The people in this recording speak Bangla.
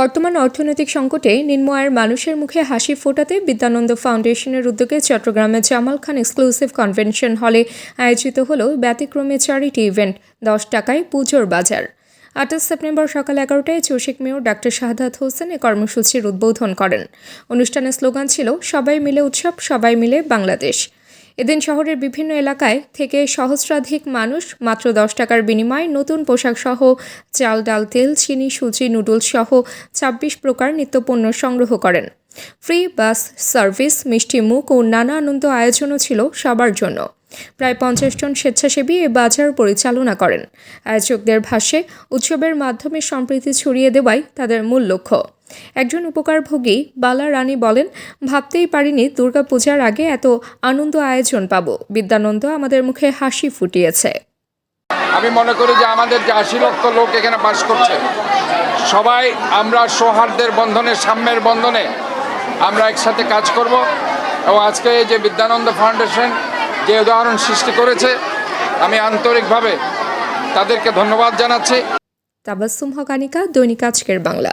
বর্তমান অর্থনৈতিক সংকটে নিম্ন আয়ের মানুষের মুখে হাসি ফোটাতে বিদ্যানন্দ ফাউন্ডেশনের উদ্যোগে চট্টগ্রামের জামাল খান এক্সক্লুসিভ কনভেনশন হলে আয়োজিত হল ব্যতিক্রমী চ্যারিটি ইভেন্ট, দশ টাকায় পুজোর বাজার। আঠাশ সেপ্টেম্বর সকাল এগারোটায় চৌশিক মেয়র ডাক্তার শাহাদাত হোসেন এ কর্মসূচির উদ্বোধন করেন। অনুষ্ঠানের স্লোগান ছিল, সবাই মিলে উৎসব, সবাই মিলে বাংলাদেশ। এদিন শহরের বিভিন্ন এলাকায় থেকে সহস্রাধিক মানুষ মাত্র দশ টাকার বিনিময়ে নতুন পোশাক সহ চাল, ডাল, তেল, চিনি, সুজি, নুডলস সহ ছাব্বিশ প্রকার নিত্যপণ্য সংগ্রহ করেন। ফ্রি বাস সার্ভিস, মিষ্টি মুখ ও নানা আনন্দ আয়োজনও ছিল সবার জন্য। প্রায় পঞ্চাশ জন স্বেচ্ছাসেবী এ বাজার পরিচালনা করেন। আয়োজকদের ভাষ্যে, উৎসবের মাধ্যমে সম্প্রীতি ছড়িয়ে দেওয়াই তাদের মূল লক্ষ্য। একজন উপকারভোগী বালা রানী বলেন ভাবতেই পারিনি দুর্গাপূজার আগে এত আনন্দ আয়োজন পাবো। বিদ্যানন্দ আমাদের মুখে হাসি ফুটিয়েছে। আমি মনে করি যে আমাদের যে আশি লক্ষ লোক এখানে বাস করছে সবাই আমরা সৌহার্দ্যের বন্ধনে সাম্যের বন্ধনে আমরা একসাথে কাজ করব এবং আজকে এই যে বিদ্যানন্দ ফাউন্ডেশন যে উদাহরণ সৃষ্টি করেছে আমি আন্তরিকভাবে তাদেরকে ধন্যবাদ জানাচ্ছি। তাবাসুম হকানিকা দৈনিক আজকের বাংলা।